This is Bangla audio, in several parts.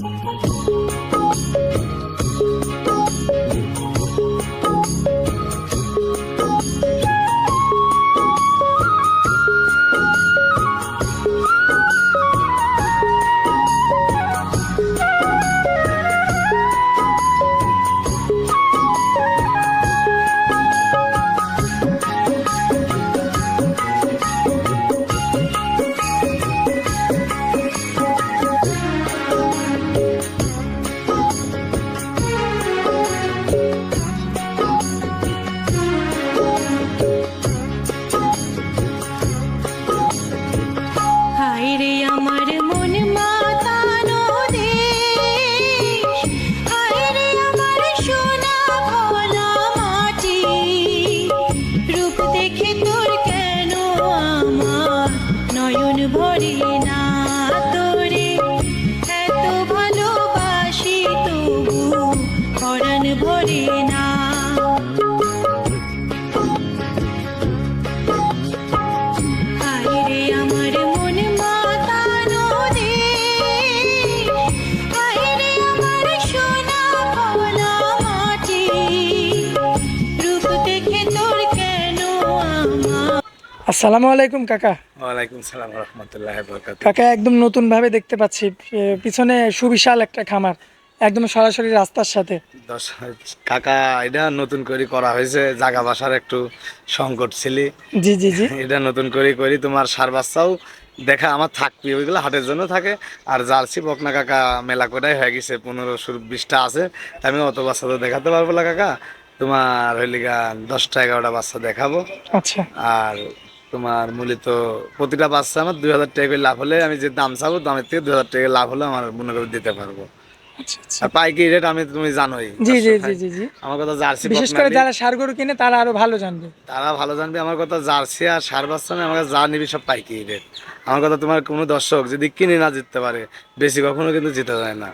হায় আসসালামু আলাইকুম কাকা। ওয়ালাইকুম সালাম রহমতুল্লাহ কাকা একদম নতুন ভাবে দেখতে পাচ্ছি পিছনে সুবিশাল একটা খামার একদম সরাসরি রাস্তার সাথে। কাকা এটা নতুন করে করা হয়েছে জাগা বাসার একটু সংকট ছিলি। জি জি জি। এটা নতুন করে করি তোমার সার বাচ্চাও দেখা আমার থাকবে ওইগুলো হাটের জন্য থাকে। আর জার্সি বকনা কাকা মেলা কোটাই হয়ে গেছে পনেরো ষোলো বিশটা আছে। আমি অত বাচ্চা তো দেখাতে পারব না কাকা। তোমার হইলে গা দশটা এগারোটা বাচ্চা দেখাবো। আচ্ছা। আর তোমার মূলত প্রতিটা বাচ্চা আমার দুই হাজার টাকা করে লাভ হলে আমি যে দাম চাবো দামের থেকে দুই হাজার টাকা লাভ হলে আমার মনে করে দিতে পারব। আচ্ছা আচ্ছা। আর পাইকারি রেট আমি তুমি জানোই। জি জি জি জি জি। আমার কথা জার্সি বিশেষ করে যারা সার গরু কিনে তারা আরও ভালো জানবে। তারা ভালো জানবে আমার কথা জার্সি আর সার বাচ্চা না, আমার কাছে যা নিবি সব পাইকারি রেট আমার কথা তোমার কোনো দর্শক যদি কিনে না জিততে পারে বেশি কখনো কিন্তু জিতে যায় না।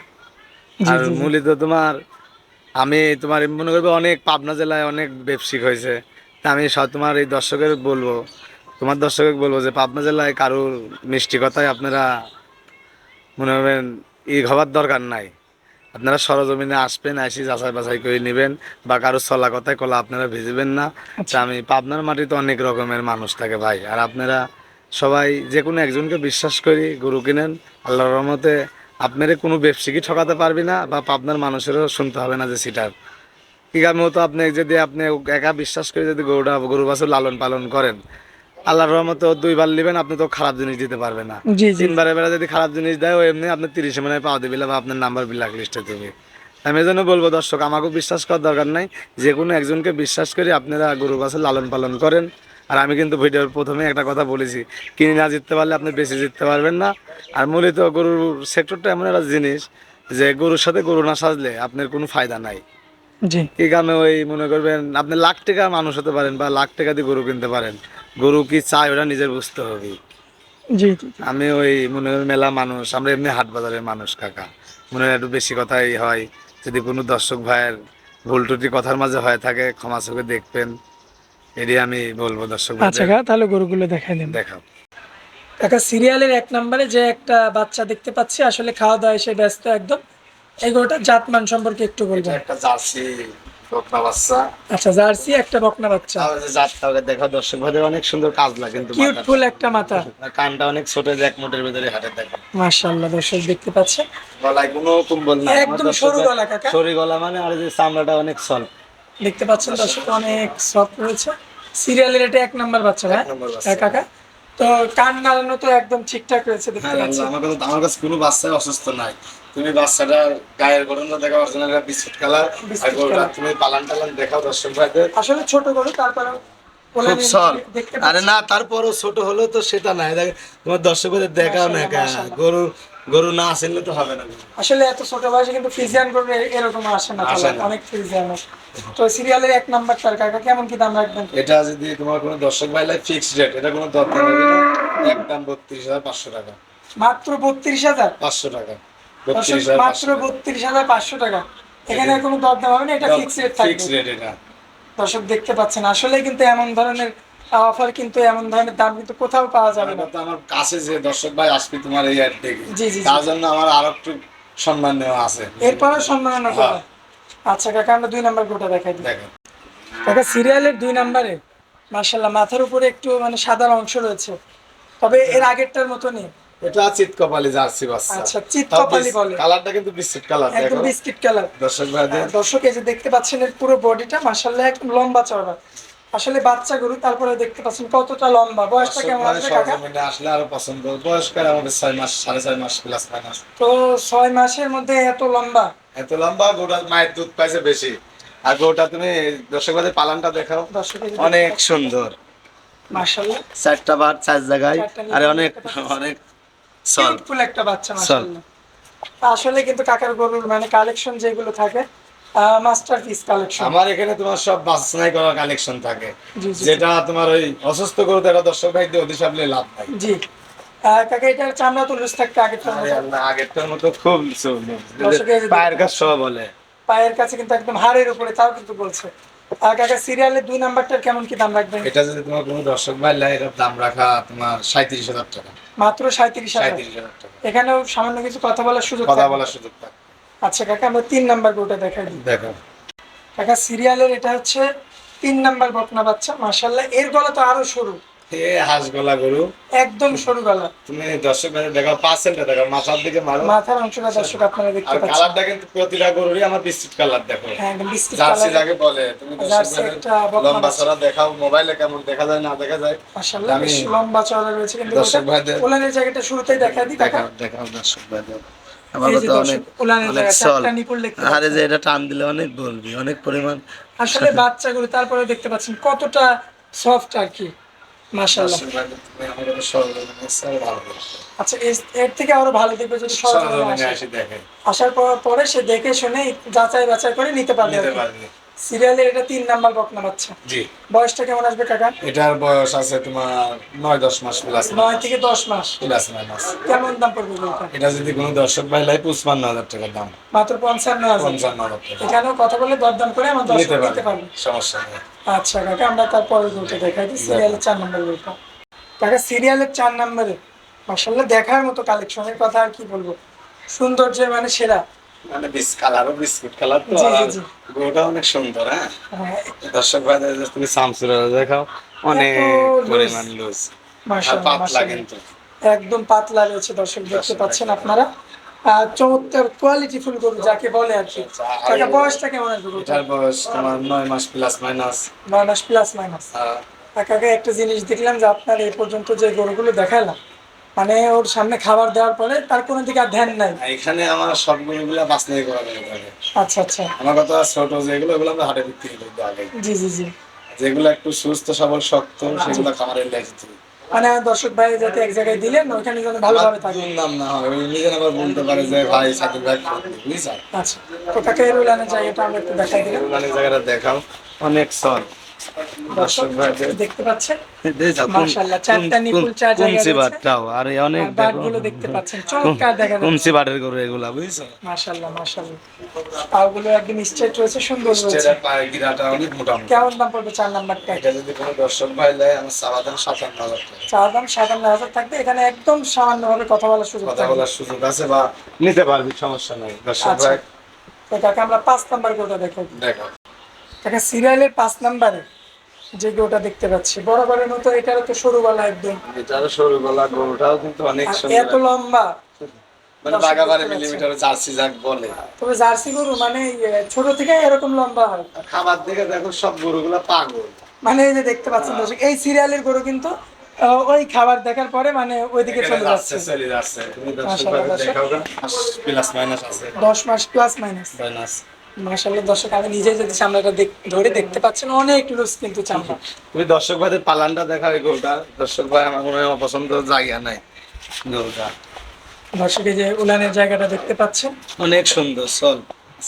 আর। মূলত তোমার আমি তোমার মনে করবে অনেক পাবনা জেলায় অনেক ব্যবসায়িক হয়েছে। তা আমি সব তোমার এই দর্শকের বলব তোমার দর্শকের বলব যে পাবনা জেলায় কারোর মিষ্টি কথায় আপনারা মনে করবেন ই হবার দরকার নাই। আপনারা সরজমিনে আসবেন আসি যাচাই বাছাই করে নেবেন বা কারও চলা কথায় কলা আপনারা ভিজবেন না। তা আমি পাবনার মাটিতে অনেক রকমের মানুষ থাকে ভাই। আর আপনারা সবাই যে কোনো একজনকে বিশ্বাস করি গরু কিনেন আল্লাহর রহমতে আপনারা কোনো ব্যবসায়ী ঠকাতে পারবি না বা পাবনার মানুষেরও শুনতে হবে না যে সিটার। কি কারণ মতো আপনি যদি আপনি একা বিশ্বাস করে যদি গরুটা গরু বাছুর লালন পালন করেন আল্লাহর রহমতে দুইবার নেবেন আপনি তো খারাপ জিনিস দিতে পারবেন না। জি তিনবারে বেলা যদি খারাপ জিনিস দেয় ও এমনি আপনার তিরিশে মানে পাওয়া দিবে বা আপনার নাম্বার ব্ল্যাক লিস্টে দেবে। আমি এই জন্য বলব দর্শক আমাকেও বিশ্বাস করার দরকার নাই। যে কোনো একজনকে বিশ্বাস করে আপনারা গরু বাছুর লালন পালন করেন। আর আমি কিন্তু ভিডিওর প্রথমে একটা কথা বলেছি কিনে না জিততে পারলে আপনি বেশি জিততে পারবেন না। আর মূলত গরুর সেক্টরটা এমন একটা জিনিস যে গরুর সাথে গরু না সাজলে আপনার কোনো ফায়দা নাই। জি। কি কারণে ওই মনে করবেন আপনি লাখ টাকা মানুষ হতে পারেন বা লাখ টাকা দিয়ে গরু কিনতে পারেন। গরু কি চায় ওটা নিজের বুঝতে হবে। জি আমি ওই মনে হয় মেলা মানুষ আমরা এমনি হাট বাজারের মানুষ কাকা। মনে হয় একটু বেশি কথাই হয়। যদি কোনো দর্শক ভাইয়ের ভুল টুটি কথার মাঝে হয়ে থাকে ক্ষমা চোখে দেখবেন। এটি আমি বলব দর্শক আচ্ছা তাহলে গরুগুলো দেখাই দেন। দেখাও। কাকা সিরিয়ালের এক নম্বরে যে একটা বাচ্চা দেখতে পাচ্ছি আসলে খাওয়া দাওয়া এসে ব্যস্ত একদম। এই গরুটার জাতমান সম্পর্কে একটু বলবেন। একটা জার্সি বকনা বাচ্চা। আচ্ছা জার্সি একটা বকনা বাচ্চা। তাও যে জাতটা ওকে দেখাও দর্শক ভাইদের অনেক সুন্দর কাজ লাগে কিন্তু কিউট মাথাটা। ফুল একটা মাথা। কানটা অনেক ছোট যে এক মুঠের ভিতরে হাটে দেখো। মাশাআল্লাহ দর্শক দেখতে পাচ্ছেন। গলায় কোনো কুম্বল নাই একদম সরু গলা কাকা। সরু গলা মানে আর যে চামড়াটা অনেক সল্প দেখতে পাচ্ছেন দর্শক অনেক সফট রয়েছে। সিরিয়ালের এটা এক নাম্বার নম্বর বাচ্চা। হ্যাঁ কাকা? তো কান নাড়ানো তো একদম ঠিকঠাক রয়েছে দেখতে পাচ্ছি। আমার কাছে আমার কাছে কোনো বাচ্চা অসুস্থ নাই। তুমি বাচ্চাটার গায়ের গঠনটা দেখো অরিজিনাল বিস্কুট কালার। আর। তুমি পালান টালান দেখাও দর্শক ভাইদের। আসলে ছোট গরু তারপরে খুব আরে না তারপরও ছোট হলো তো সেটা নাই। দেখ তোমার দর্শকদের দেখাও না একা। গরু না আসলে তো হবে না। আসলে এত ছোট বয়সে কিন্তু ফ্রিজিয়ান গরু এরকম আসে না অনেক ফ্রিজিয়ান তো সিরিয়ালের এক নাম্বার তার কাকা কেমন কি দাম রাখবেন? এটা যদি তোমার কোনো দর্শক ভাই লাগে ফিক্সড রেট এটা কোনো দরকার হবে না একদম বত্রিশ হাজার পাঁচশো টাকা। মাত্র বত্রিশ হাজার? পাঁচশো টাকা। মাত্র বত্রিশ হাজার পাঁচশো টাকা। এখানে কোনো দরদাম হবে না এটা ফিক্স রেট থাকবে। রেট এটা। দর্শক দেখতে পাচ্ছেন আসলে কিন্তু এমন ধরনের অফার কিন্তু এমন ধরনের দাম কিন্তু কোথাও পাওয়া যাবে না। আমার কাছে যে দর্শক ভাই আসবে তোমার এই অ্যাড দেখে। জি, জি। তার জন্য আমার আরও একটু সম্মানীয় আছে। এরপরে সম্মাননা হ্যাঁ। করবে আচ্ছা কাকা আমরা দুই নাম্বার গোটা দেখাই দিই। কাকা সিরিয়ালের দুই নাম্বারে মাথার উপরে একটু মানে সাদা অংশ রয়েছে। তবে এর আগেরটার মতো নেই এটা চিত কপালি জার্সি বাচ্চা। আচ্ছা, চিত কপালি বলে। কালারটা কিন্তু বিস্কিট কালার একদম বিস্কিট কালার দর্শক ভাইদের। দর্শক এই যে দেখতে পাচ্ছেন এর পুরো বডিটা মার্শাল্লাহ একদম লম্বা চওড়া। আসলে বাচ্চা গরু তারপরে দেখতে পাচ্ছেন কতটা লম্বা। বয়সটা কেমন আসবে কাকা? আসলে আরও পছন্দ। বয়স্কার আমাদের ছয় মাস সাড়ে ছয় মাস প্লাস মাইনাস তো ছয় মাসের মধ্যে এত লম্বা? এত লম্বা গোটা মায়ের দুধ পাইছে বেশি। আর গোটা তুমি দর্শক ভাইদের পালানটা দেখাও। অনেক সুন্দর। মার্শাল্লাহ চারটা বার চার জায়গায়। আর অনেক অনেক সল কিউটফুল একটা বাচ্চা মাশাআল্লাহ। আসলে কিন্তু কাকার গরুর মানে কালেকশন যেগুলো থাকে মাস্টারপিস কালেকশন আমার এখানে তোমার সব বাছনাই করা কালেকশন থাকে। যেটা তোমার ওই অসুস্থ একটা দর্শক ভাইদের লাভ নাই। জি। কাকা এটার চামড়া তো লুজ আগেরটার মতো খুব পায়ের কাজ সব বলে। পায়ের কাছে কিন্তু একদম হাড়ের উপরে তাও কিন্তু বলছে। আর কাকা সিরিয়ালের দুই নাম্বারটার কেমন কি দাম রাখবেন? এটা যদি তোমার কোনো দর্শক ভাই লাগে এটার দাম রাখা তোমার সাঁত্রিশ হাজার টাকা। মাত্র সাঁত্রিশ হাজার। সাঁত্রিশ হাজার টাকা। এখানেও সামান্য কিছু কথা বলার সুযোগ কথা বলার সুযোগ থাকে আচ্ছা কাকা আমরা তিন নাম্বার গোটা দেখাই দিই। দেখো। কাকা সিরিয়ালের এটা হচ্ছে তিন নাম্বার বকনা বাচ্চা মাশাল্লাহ এর গলা তো আরও সরু। এ হাঁস গলা গরু। একদম সরু গলা। তুমি দর্শক দেখো পার্সেন্টটা দেখো মাথার দিকে মারো। মাথার অংশটা দর্শক আপনারা দেখতে আর পাচ্ছেন। কালারটা কিন্তু প্রতিটা গরুরই আমার বিস্কিট কালার দেখো। হ্যাঁ বিস্কিট জার্সি কালার যাকে বলে তুমি দর্শক লম্বা বাচ্চা। দেখাও মোবাইলে কেমন দেখা যায় না দেখা যায়। মাশাল্লাহ আমি বেশ লম্বা চওড়া রয়েছে কিন্তু দর্শক ভাইদের- ওলানের জায়গাটা শুরুতেই দেখা দিই দেখাও দেখাও দর্শক ভাইদের। এই যে দর্শক ওলানের জায়গা চারটা নিপুল দেখতে আরে যে এটা টান দিলে অনেক বলবি অনেক পরিমাণ। আসলে বাচ্চাগুলো তারপরে দেখতে পাচ্ছেন কতটা সফট আর কি। করছ। আচ্ছা এর- থেকে আরও ভালো দেখবে যদি আসার পর পরে সে দেখে শুনে যাচাই বাছাই করে নিতে পারবে। সিরিয়ালে এটা তিন নাম্বার বকনা বাচ্চা জি। বয়সটা কেমন আসবে কাকা? এটার বয়স আছে তোমার নয় দশ মাস প্লাস নয় থেকে দশ মাস। প্লাস মাইনাস কেমন দাম পড়বে এটা যদি কোনো দর্শক ভাই লাই পঁচপান্ন হাজার টাকার দাম। মাত্র পঞ্চান্ন হাজার। পঞ্চান্ন হাজার টাকা। এখানেও কথা বলে দরদাম করে আমার দর্শক নিতে পারবে। সমস্যা নেই। আচ্ছা কাকা আমরা তারপরে গরুটা দেখাই দিই। সিরিয়ালের চার নম্বর গরুটা কাকা সিরিয়ালের চার নম্বরে মাসাল্লাহ দেখার মতো কালেকশনের কথা আর কি বলব? সৌন্দর্যের মানে সেরা। মানে বিস বিস্কুট কালার তো জি। অনেক সুন্দর হ্যাঁ? হ্যাঁ, দর্শক যে তুমি শামসুরা দেখাও অনেক পরিমাণ লুজ পাতলা কিন্তু। একদম পাতলা রয়েছে দর্শক দেখতে পাচ্ছেন আপনারা। চমৎকার কোয়ালিটি ফুল গরু যাকে বলে আর কি। আচ্ছা, কাকা বয়সটা কেমন আসবে এটার বয়স তোমার নয় মাস প্লাস মাইনাস নয় মাস প্লাস মাইনাস কাকাকে একটা জিনিস দেখলাম যে আপনার এই পর্যন্ত যে গরুগুলো দেখালাম মানে ওর সামনে খাবার দেওয়ার পরে তার কোনো দিকে আর ধ্যান নাই। এখানে আমার সব গরুগুলা বাছনাই করা আচ্ছা আচ্ছা। আমার কথা ছোট যেগুলো ওগুলো আমরা হাটে বিক্রি আগে। জি জি জি। যেগুলো একটু সুস্থ সবল শক্ত সেগুলো খামারের লাইছি মানে দর্শক ভাই যাতে এক জায়গায় দিলেন ওইখানে যেন ভালোভাবে থাকে। নাম না হয় ওই নিজে আবার বলতে পারে যে ভাই সাথে ভাই আচ্ছা। তো এর উলানের জায়গাটা আমরা একটু দেখাই দিলাম। জায়গাটা দেখাও। অনেক সল দর্শক দেখতে পাচ্ছেন? দেখো মাশাআল্লাহ, চারটা নিপুল চার জায়গায় কুমসি রয়েছে। বাটটাও আর অনেক বাটগুলো দেখতে পাচ্ছেন চমৎকার দেখা যাচ্ছে। কুমসি বাটের গরু এগুলা বুঝছ? মাশাআল্লাহ মাশাআল্লাহ। পাগুলো একদম স্ট্রেট রয়েছে সুন্দর রয়েছে। পায়ের গিরাটা অনেক মোটা মোটা। কেমন দাম পড়বে চার নাম্বারটা? এটা যদি কোনো দর্শক ভাই আমার টাকা। দাম থাকবে এখানে একদম সামান্য ভাবে কথা বলার সুযোগ কথা বলার সুযোগ আছে বা নিতে পারবি সমস্যা নাই। দর্শক আচ্ছা। ভাই। তো কাকা আমরা পাঁচ নাম্বার দেখাই দেখো। কাকা সিরিয়ালের পাঁচ নাম্বারে যে গোটা দেখতে পাচ্ছি। বরাবরের মতো এটারও তো সরু গলা একদম। এটারও সরু গলা গরুটাও কিন্তু অনেক সুন্দর। এত লম্বা। মানে বাগাবারে মিলিমিটার জার্সি যাক বলে। তবে জার্সি গরু মানে ছোট থেকে এরকম লম্বা হয়। খাবার দিকে দেখো সব গরুগুলা পাগল। মানে এই যে দেখতে পাচ্ছেন দর্শক এই সিরিয়ালের গরু কিন্তু ওই খাবার দেখার পরে মানে ওইদিকে চলে যাচ্ছে চলে যাচ্ছে। তুমি দর্শক মাশাআল্লাহ, ভাই দর্শক। দেখাও প্লাস মাইনাস আছে। দশ মাস প্লাস মাইনাস। মাইনাস। মাসাল্লাহ দর্শক আমি নিজে যদি চামড়াটা ধরে দেখতে পাচ্ছেন অনেক লুজ কিন্তু চামড়া। তুমি দর্শক ভাইদের পালানটা দেখাও এই গরুটা। দর্শক ভাই আমার মনে হয় অপছন্দ জায়গা নাই গরুটা। দর্শক যে উলানের জায়গাটা দেখতে পাচ্ছেন। অনেক সুন্দর চল।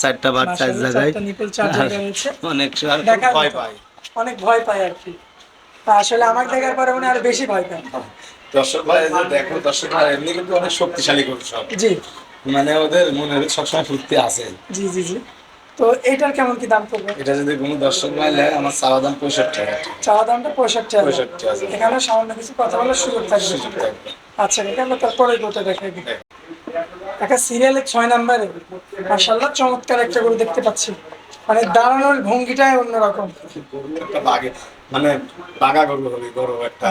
চারটা বার চার জায়গায়। নিপল চার জায়গায় রয়েছে। অনেক ভয়। পাই। অনেক ভয় পায় আর কি। আসলে আমার দেখার পরে উনি আরও বেশি ভয় পায়। দর্শক ভাই দেখো দর্শক ভাই এমনি কিন্তু অনেক শক্তিশালী সব। জি। মানে ওদের ভিতর সবসময় ফুর্তি আছে। জি জি জি। তো এইটার কেমন কি দাম পড়বে? এটা যদি কোনো দর্শক ভাই নেয় আমার সারা দাম পঁয়ষট্টি টাকা। চাওয়া দামটা পঁয়ষট্টি হাজার। পঁয়ষট্টি হাজার। এখানে সামান্য কিছু কথা বলার সুযোগ থাকবে। আচ্ছা ঠিক আমরা তারপরে গোটা দেখাই একটা সিরিয়ালের ছয় নাম্বারে মাসাল্লাহ চমৎকার একটা গরু দেখতে পাচ্ছি। মানে দাঁড়ানোর ভঙ্গিটাই অন্যরকম। একটা বাগে মানে বাগা গরু হবে গরু একটা।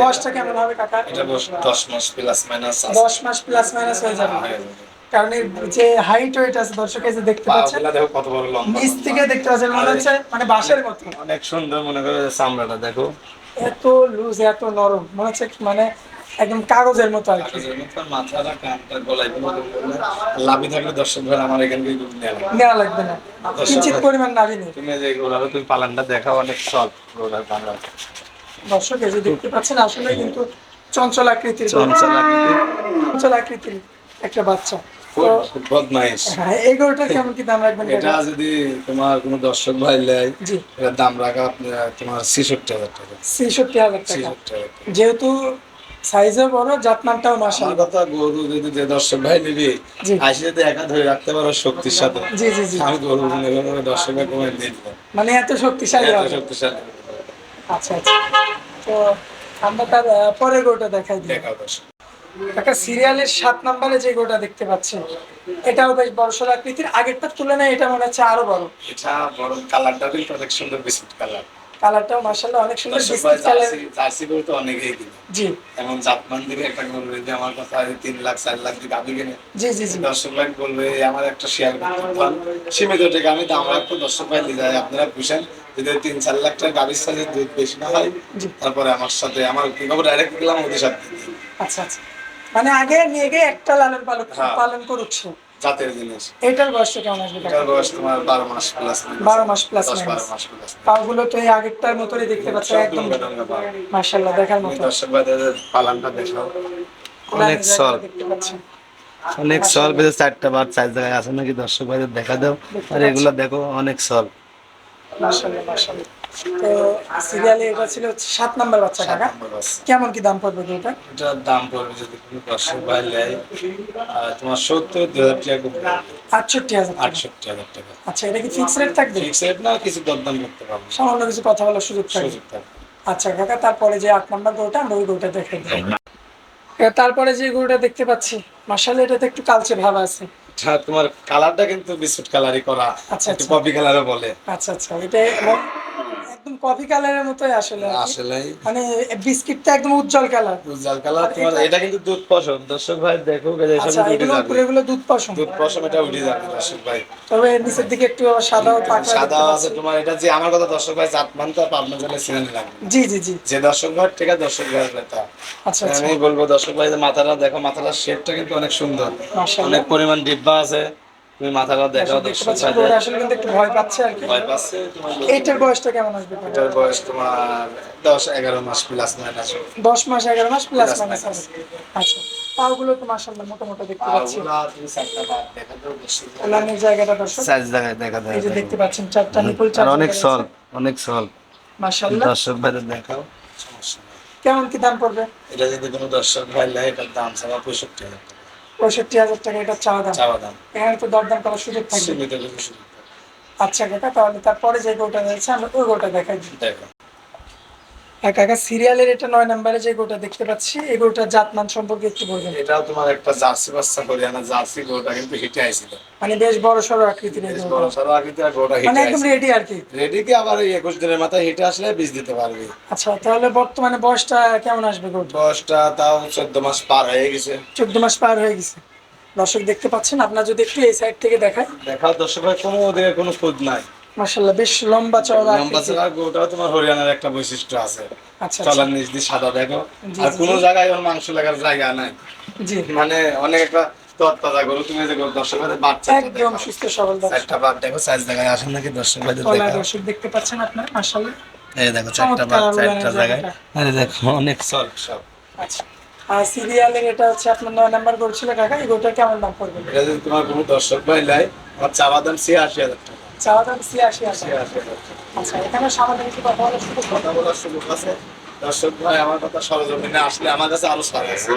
বয়সটা কেমন হবে কাকা? এটা দশ মাস প্লাস মাইনাস দশ মাস প্লাস মাইনাস হয়ে যাবে। কারণ এর যে হাইট ওয়েট আছে দর্শক এই যে দেখতে পাচ্ছেন দেখো কত বড় লম্বা নিচ থেকে দেখতে পাচ্ছেন মনে হচ্ছে মানে বাঁশের মতো। অনেক সুন্দর মনে করে চামড়াটা দেখো। এত লুজ এত নরম মনে হচ্ছে মানে একদম কাগজের মতো আর কি। মাথাটা কানটা গলায় লাভি থাকলে দর্শক ভাই আমার এখান থেকে নেওয়া লাগবে। না। কিঞ্চিত পরিমাণ নেই। তুমি যে তুমি পালানটা দেখাও অনেক সল্প গোলার পালান। দর্শক এই যে দেখতে পাচ্ছেন আসলে কিন্তু চঞ্চল আকৃতির চঞ্চল আকৃতির। চঞ্চল আকৃতির একটা বাচ্চা। হ্যাঁ এই গরুটার কেমন কি দাম রাখবেন এটা যদি তোমার কোনো দর্শক ভাই লেয় এটার দাম রাখা তোমার ছেষট্টি হাজার টাকা। ছেষট্টি হাজার টাকা। ছেষট্টি হাজার টাকা। যেহেতু সাইজও বড় জাতমানটাও মাসাল কথা গরু যদি যে দর্শক ভাই নিবি। আসি যদি একা ধরে রাখতে পারো শক্তির সাথে জি জি জি। আমি গরু মনে করব দর্শক ভাই কমে দিয়ে মানে এত শক্তিশালী এত শক্তিশালী। আচ্ছা আচ্ছা। তো আমরা তার পরের গরুটা দেখাই দিই। দেখাও দর্শক। একটা সিরিয়ালের সাত নম্বরে যে গোটা দেখতে পাচ্ছি এটাও বেশ বড়সড় আকৃতির। আগেরটার তুলনায় এটা মনে হচ্ছে আরও বড়। এটা বড় কালারটা কিন্তু অনেক সুন্দর বিস্কুট কালার। কালারটাও মার্শাল্লাহ অনেক সুন্দর বিস্কিট কালার। জার্সি গরু তো অনেকেই কিনে জি। এমন জাতমান দিকে একটা গরু যদি আমার কথা হয় তিন লাখ চার লাখ দিকে আমি কিনে। জি জি জি। দর্শক ভাই বলবে "এই আমার একটা শেয়ার করতে পারেন সীমিত টাকা আমি দাম রাখব দর্শক ভাই দিয়ে যায় আপনারা বুঝেন যদি তিন চার লাখ টাকা গাভীর সাথে দুধ বেশি না হয়। তারপরে আমার সাথে আমার কি খবর ডাইরেক্ট গেলাম ওদের সাথে। আচ্ছা আচ্ছা। মানে আগে নিয়ে গিয়ে একটা লালন পালন হ্যাঁ। পালন করছে জাতের জিনিস। এটার বয়সটা কেমন আসবে? এটার বয়স তোমার বারো মাস প্লাস বারো মাস প্লাস বারো মাস প্লাস পাগুলো তো এই আগেরটার মতোই দেখতে পাচ্ছি একদম মার্শাল্লাহ দেখার মতো। দর্শক ভাইদের পালানটা দেখাও। অনেক পাচ্ছি। অনেক সল বেঁধে চারটা বার চার জায়গায় আছে নাকি? দর্শক ভাইদের দেখা দাও। আর এগুলো দেখো অনেক সল। মার্শাল্লাহ মার্শাল্লাহ তো সিরিয়ালে এটা ছিল সাত নাম্বার বাচ্চা কাকা। কেমন কি দাম পড়বে এটার দাম পড়বে যদি কোনো নেয় তোমার সত্তর দু হাজার টাকা করে পড়বে। আটষট্টি হাজার আটষট্টি হাজার টাকা। আচ্ছা এটা কি ফিক্স রেট থাকবে? ফিক্স রেট না কিছু দরদাম করতে পারব। সামান্য কিছু কথা বলার সুযোগ থাকবে। আচ্ছা কাকা তারপরে যে আট নাম্বার গরুটা আমরা ওই গরুটা দেখে দিই। তারপরে যে গরুটা দেখতে পাচ্ছি মার্শাল এটাতে একটু কালচে ভাব আছে। তোমার কালারটা কিন্তু বিস্কুট কালারই করা আচ্ছা, পপি আচ্ছা। কালারও বলে আচ্ছা আচ্ছা এটা একদম কফি কালারের মতোই আসলে আসলে মানে বিস্কিটটা একদম উজ্জ্বল কালার উজ্জ্বল কালার তোমার এটা- কিন্তু দুধ পশম। দর্শক ভাই দেখো এটা আচ্ছা সব উঠে এগুলো যাবে। উপরে এগুলো দুধ পশম। দুধ পশম এটা উঠে যাবে দর্শক ভাই। তবে নিচের দিকে একটু আবার সাদা ও পাকড়া সাদা আছে তোমার এটা যে আমার কথা দর্শক ভাই পাবনা জলে সিনেমা লাগবে জি জি জি। যে দর্শক ভাই ঠিক আছে দর্শক ভাই আচ্ছা আচ্ছা। আমি বলব দর্শক ভাই যে মাথাটা দেখো মাথাটার শেপটা কিন্তু অনেক সুন্দর। অনেক পরিমাণ ডিব্বা আছে। তুমি মাথাটা দেখো দেখতে দর্শক পাচ্ছি ভাই আসলে কিন্তু একটু ভয় পাচ্ছে আর কি। ভয় পাচ্ছে তোমার এইটার বয়সটা কেমন আসবে? এটার বয়স তোমার দশ এগারো মাস প্লাস মাইনাস দশ মাস এগারো মাস প্লাস মাইনাস। হবে। আচ্ছা পাগুলো তো মোটা মোটা দেখতে পাচ্ছি। ওলানের জায়গাটা দর্শক সাইজ দেখা এই যে দেখতে পাচ্ছেন চারটা নিপুল চার অনেক সল অনেক সল। মাসাল্লাহ দর্শক ভাইদের দেখাও সমস্যা কেমন কি দাম পড়বে? এটা যদি কোনো দর্শক ভাই লাগে এটার দাম চাওয়া পঁয়ষট্টি হাজার টাকা। পঁয়ষট্টি হাজার টাকা এটা চাওয়া দাম। চাওয়া দাম। এখানে তো দরদাম করার সুযোগ থাকবে। আচ্ছা কাকা তাহলে তারপরে যে গোটা রয়েছে আমি ওই গোটা দেখাই দিই। দেখো। আর কাকা সিরিয়ালের এটা নয় নম্বরে যে গোটা দেখতে পাচ্ছি এই গোটার জাতমান সম্পর্কে একটু বলবেন? এটাও তোমার একটা জার্সি বাচ্চা হরিয়ানা জার্সি গোটা কিন্তু হিটে আইছিল। মানে বেশ বড় সড়ো আকৃতির বেশ বড় সড়ো আকৃতির গোটা মানে একদম রেডি আর কি? রেডি কি আবার এই একুশ দিনের মাথায় হিটে আসলে বীজ দিতে পারবি। আচ্ছা তাহলে বর্তমানে বয়সটা কেমন আসবে গোটা বয়সটা তাও চোদ্দ মাস পার হয়ে গেছে। চোদ্দ মাস পার হয়ে গেছে। দর্শক দেখতে পাচ্ছেন আপনার যদি একটু এই সাইড থেকে দেখায়। দেখাও দর্শক ভাই কোনো ওদের কোনো খোঁজ নাই। মার্শাল্লাহ বেশ লম্বা চওড়া লম্বা গোটাও তোমার হরিয়ানার একটা বৈশিষ্ট্য আছে। আচ্ছা আচ্ছা। চলার নিচ দিয়ে সাদা দেখো। আর কোনো জায়গায় ওর মাংস লাগার জায়গা নাই। জি। মানে অনেক একটা তত্তাজা গরু তুমি যে দর্শক ভাইদের বাচ্চা একদম সুস্থ সবল দর্শক। চারটা বার দেখো সাইজ দেখায়। আসেন নাকি দর্শক ভাইদের কলা দর্শক দেখতে পাচ্ছেন আপনার মার্শাল্লাহ এই দেখো চারটা বার চারটা জায়গায়। আরে দেখো অনেক সল সব। আচ্ছা। আর সিরিয়ালের এটা হচ্ছে আপনার নয় নাম্বার করছিল কাকা এই গোটা কেমন দাম পড়বে? এটা যদি তোমার কোনো দর্শক ভাই লাই আমার চাওয়া দাম ছিয়াশি হাজার টাকা। চাওয়া দাম ছিয়াশি হাজার। আচ্ছা এখানে সামান্য কিছু কথা বলার সুযোগ? কথা বলার সুযোগ আছে। দর্শক ভাই আমার কথা সরজমিনে আসলে আমার কাছে আরও সার আছে।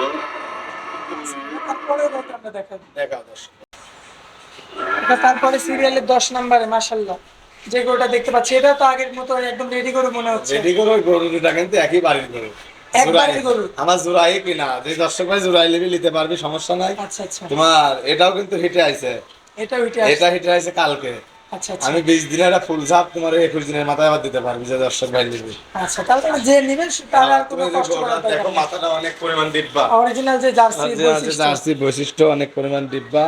তারপরে গোটা আমরা দেখাই দেখা দর্শক। তারপরে সিরিয়ালের দশ নাম্বারে মাশাল্লাহ যে গরুটা দেখতে পাচ্ছি এটা তো আগের মতো একদম রেডি করে মনে হচ্ছে। রেডি করে ওই গরু দুটা কিন্তু একই বাড়ির গরু। গরু। আমার জোড়াই কিনা যে দর্শক ভাই জোড়াই লিবি নিতে পারবি সমস্যা নাই। আচ্ছা আচ্ছা। তোমার এটাও কিন্তু হিটে আইছে। এটা ওইটা এটা হিটে আইছে কালকে। আমি বিশ দিনের একটা ফুল ঝাপ তোমার একুশ দিনের মাথায় আবার দিতে পারবি যে দর্শক ভাই নিবি। আচ্ছা তাহলে যে নেবেন তার আর তুমি কোনো যে কষ্ট করার দেখো মাথাটা অনেক পরিমাণ দিব্বা অরিজিনাল যে জার্সি আর যে আছে বৈশিষ্ট্য। জার্সি বৈশিষ্ট্য অনেক পরিমাণ ডিব্বা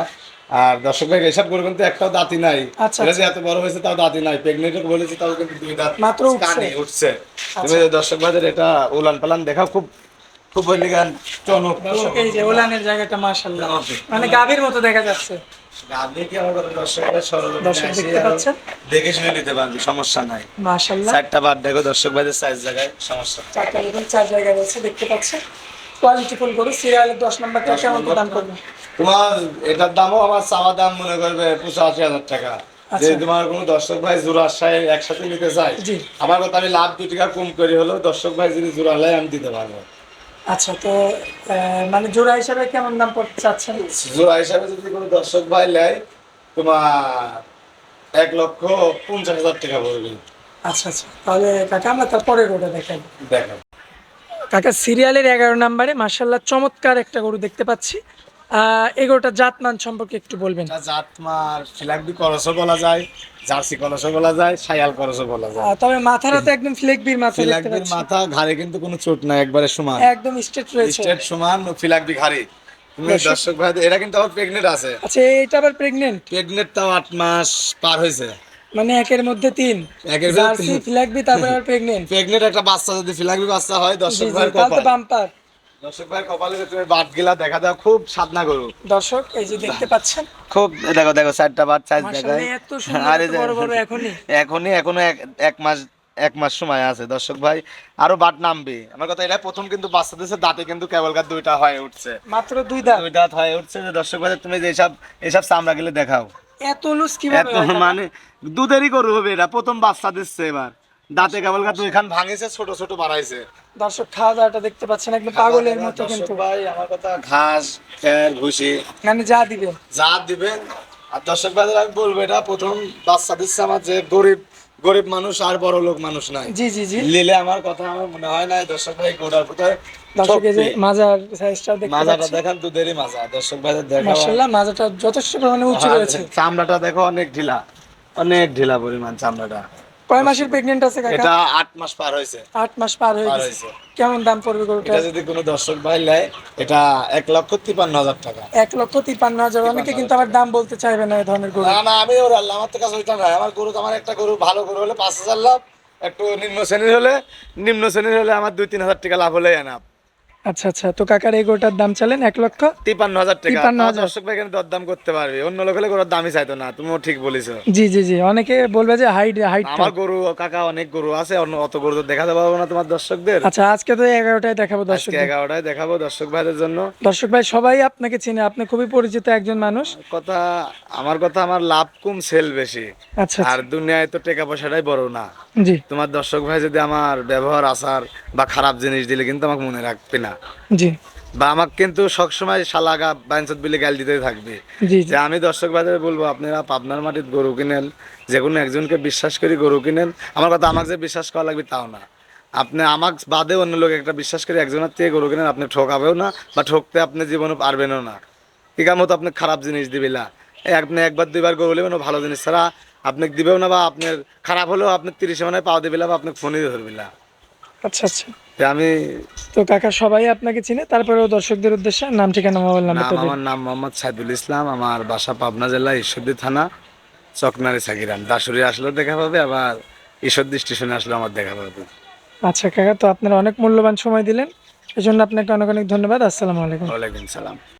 আর দর্শক ভাই এসব গরু কিন্তু একটাও দাঁতি নাই। আচ্ছা, এটা যে এত বড় হয়েছে তাও দাঁতি নাই। প্রেগনেন্ট বলেছি তাও কিন্তু দুই দাঁত মাত্র আচ্ছা। কানে উঠছে। তুমি দর্শক ভাইদের এটা উলান পালান দেখাও খুব খুব বললি গান চমক। তো। দর্শক এই যে ওলানের জায়গাটা মাশাআল্লাহ। মানে গাভীর মতো দেখা যাচ্ছে। আপনি কি আমার কথা দর্শক ভাই সরল দর্শক দেখতে পাচ্ছেন? দেখে শুনে নিতে পারবি সমস্যা নাই। মাশাআল্লাহ। চারটা বার দেখো দর্শক ভাইদের সাইজ জায়গায় সমস্যা। চারটা দেখুন চার জায়গায় রয়েছে দেখতে পাচ্ছেন? কোয়ালিটি ফুল গরু সিরিয়ালের দশ নম্বরটা কেমন দাম করবে তোমার এটার দামও আমার চাওয়া দাম মনে করবে পঁচাশি হাজার টাকা। যে আচ্ছা। তোমার কোনো দর্শক ভাই জোড়া আশায় একসাথে নিতে চাই। আমার কথা আমি লাভ দু টাকা কম করি হলো দর্শক ভাই যদি জোড়া লাই আমি দিতে পারব। আচ্ছা তো মানে জোড়া হিসাবে কেমন দাম পড়তে চাচ্ছেন? জোড়া হিসাবে যদি কোনো দর্শক ভাই নেয় তোমার এক লক্ষ পঞ্চাশ হাজার টাকা পড়বে। আচ্ছা আচ্ছা তাহলে কাকা আমরা তারপরে গরুটা দেখাই। দেখো কাকা সিরিয়ালের এগারো নম্বরে মার্শাল্লাহ চমৎকার একটা গরু দেখতে পাচ্ছি। আহ, এই গরুটার জাতমান সম্পর্কে একটু বলবেন। এটা জাত তোমার ফিলাকবি করসও বলা যায় জার্সি করসও বলা যায় করসও বলা যায়। তবে মাথাটা তো একদম ফ্লেকবির মাথা পাচ্ছি। মাথা ঘাড়ে কিন্তু কোনো চোট নাই একবারে সমান। একদম স্ট্রেট রয়েছে। স্টেট সমান ফিলাকবি ঘাড়ে। দর্শক- ভাই এরা কিন্তু আবার প্রেগনেন্ট আছে। আচ্ছা এটা আবার প্রেগনেন্ট প্রেগনেন্ট তাও আট মাস পার হয়েছে। মানে একের মধ্যে তিন। একের মধ্যে তিন। তারপর আবার প্রেগনেন্ট প্রেগনেন্ট একটা বাচ্চা যদি ফিলাকবি বাচ্চা হয় দর্শক তো কপাল। বাম্পার দর্শক কপালে যে তুমি বাট গিলা দেখা দাও খুব সাধনা করু দর্শক এই যে দেখতে পাচ্ছেন? খুব দেখো দেখো চারটা বাট চার মাশাআল্লাহ, এত সুন্দর, আরে এত যে- বড় বড় এখনই। এখনই এখনও এক এক মাস এক মাস সময় আছে। দর্শক ভাই আরও বাট নামবে। আমার কথা এটা প্রথম কিন্তু বাচ্চা দিচ্ছে দাঁতে কিন্তু কেবল কেবলকার দুইটা হয়ে উঠছে। মাত্র দুই দাঁত। দুই দাঁত হয়ে উঠছে যে দর্শক ভাই তুমি যে এসব এসব চামড়া গেলে দেখাও। এত লুজ কীভাবে? মানে দুধেরই গরু হবে এটা প্রথম বাচ্চা দিচ্ছে এবার। দাঁতে কেবল গাছ এখান ভাঙিছে ছোট ছোট বাড়াইছে দর্শক খাওয়া দাওয়াটা দেখতে পাচ্ছেন একদম পাগলের মতো কিন্তু। ভাই আমার কথা ঘাস খের ভুসি। মানে যা দিবেন যা দিবেন আর দর্শক ভাইদের আমি বলব এটা প্রথম বাচ্চা দিচ্ছে আমার যে গরিব গরিব মানুষ আর বড় লোক মানুষ নাই। জি জি জি। লিলে আমার কথা আমার মনে হয় না দর্শক ভাই গোড়ার কোথায় দর্শক এই যে মাজার সাইজটা দেখতে মাজাটা দেখান দুধেরই মাজা দর্শক ভাইদের দেখা মাশাআল্লাহ মাজাটা যথেষ্ট পরিমাণে উঁচু রয়েছে। চামড়াটা দেখো অনেক ঢিলা অনেক ঢিলা পরিমাণ চামড়াটা। কয় মাসের প্রেগন্যান্ট আছে কাকা? এটা 8 মাস পার হয়েছে। 8 মাস পার হয়ে গেছে। কেমন দাম পড়বে গরুটা এটা যদি কোনো দর্শক ভাই নেয় এটা এক লক্ষ তিপ্পান্ন হাজার টাকা। 1 লক্ষ তিপ্পান্ন হাজার। অনেকে কিন্তু আমার দাম বলতে চাইবে না এই ধরনের গরু। না না আমি ওর আল্লাহ আমার তো কাছে ওইটা না আমার গরু তো আমার একটা গরু ভালো গরু হলে পাঁচ হাজার লাভ একটু নিম্ন শ্রেণির হলে নিম্ন শ্রেণির হলে আমার দুই তিন হাজার টাকা লাভ হলে এনাফ। আচ্ছা আচ্ছা। তো কাকার এই গরুটার দাম চালেন এক লক্ষ? তিপ্পান্ন হাজার টাকা। 53,000 আমার দর্শক ভাই এখানে দরদাম করতে পারবে। অন্য লোক হলে গরুর দামই চাইতো না। তুমিও ঠিক বলেছ। জি জি জি। অনেকে বলবে যে হাইট হাইট আমার গরু কাকা অনেক গরু আছে। অন্য অত গরু তো দেখাতে পারব না তোমার দর্শকদের। আচ্ছা আজকে তো এগারোটায় দেখাবো দর্শক এগারোটায় দেখাবো দর্শক ভাইদের জন্য। দর্শক ভাই সবাই আপনাকে চিনে। আপনি খুবই পরিচিত একজন মানুষ। কথা আমার কথা আমার লাভ কম সেল বেশি। আচ্ছা। আর দুনিয়ায় তো টাকা পয়সাটাই বড় না। জি। তোমার দর্শক ভাই যদি আমার ব্যবহার আচার বা খারাপ জিনিস দিলে কিন্তু আমাকে মনে রাখবে না। জি। বা আমাকে কিন্তু সবসময় শালাগা বাইনসত বিলে গাল দিতে থাকবে। যে আমি দর্শক ভাইদের বলব আপনারা পাবনার মাটির গরু কিনেন যে কোনো একজনকে বিশ্বাস করি গরু কিনেন। আমার কথা আমাকে যে বিশ্বাস করা লাগবে তাও না। আপনি আমাকে বাদে অন্য লোক একটা বিশ্বাস করে একজনের থেকে গরু কিনেন আপনি ঠকাবেও না বা ঠকতে আপনি জীবনে পারবেনও না। ঠিক মতো আপনি খারাপ জিনিস দিবিলা এই আপনি একবার দুইবার গরু নেবেন ভালো জিনিস ছাড়া আপনি দিবেও না বা আপনার খারাপ হলেও আপনি তিরিশে মানে পাও দিবিলা বা আপনি ফোনই ধরবিলা আচ্ছা আচ্ছা। আমি তো কাকা সবাই আপনাকে চিনে তারপরেও দর্শকদের উদ্দেশ্যে নাম ঠিকানা মোবাইল নাম্বার আমার নাম মোহাম্মদ সাইদুল ইসলাম আমার বাসা পাবনা জেলা ঈশ্বরদী থানা চকনারি সাকিরান। দাসুরি আসলেও দেখা পাবে আবার ঈশ্বরদী স্টেশনে আসলে আমার দেখা পাবে। আচ্ছা কাকা তো আপনারা অনেক মূল্যবান সময় দিলেন এজন্য আপনাকে অনেক অনেক ধন্যবাদ আসসালামু আলাইকুম। ওয়ালাইকুম সালাম।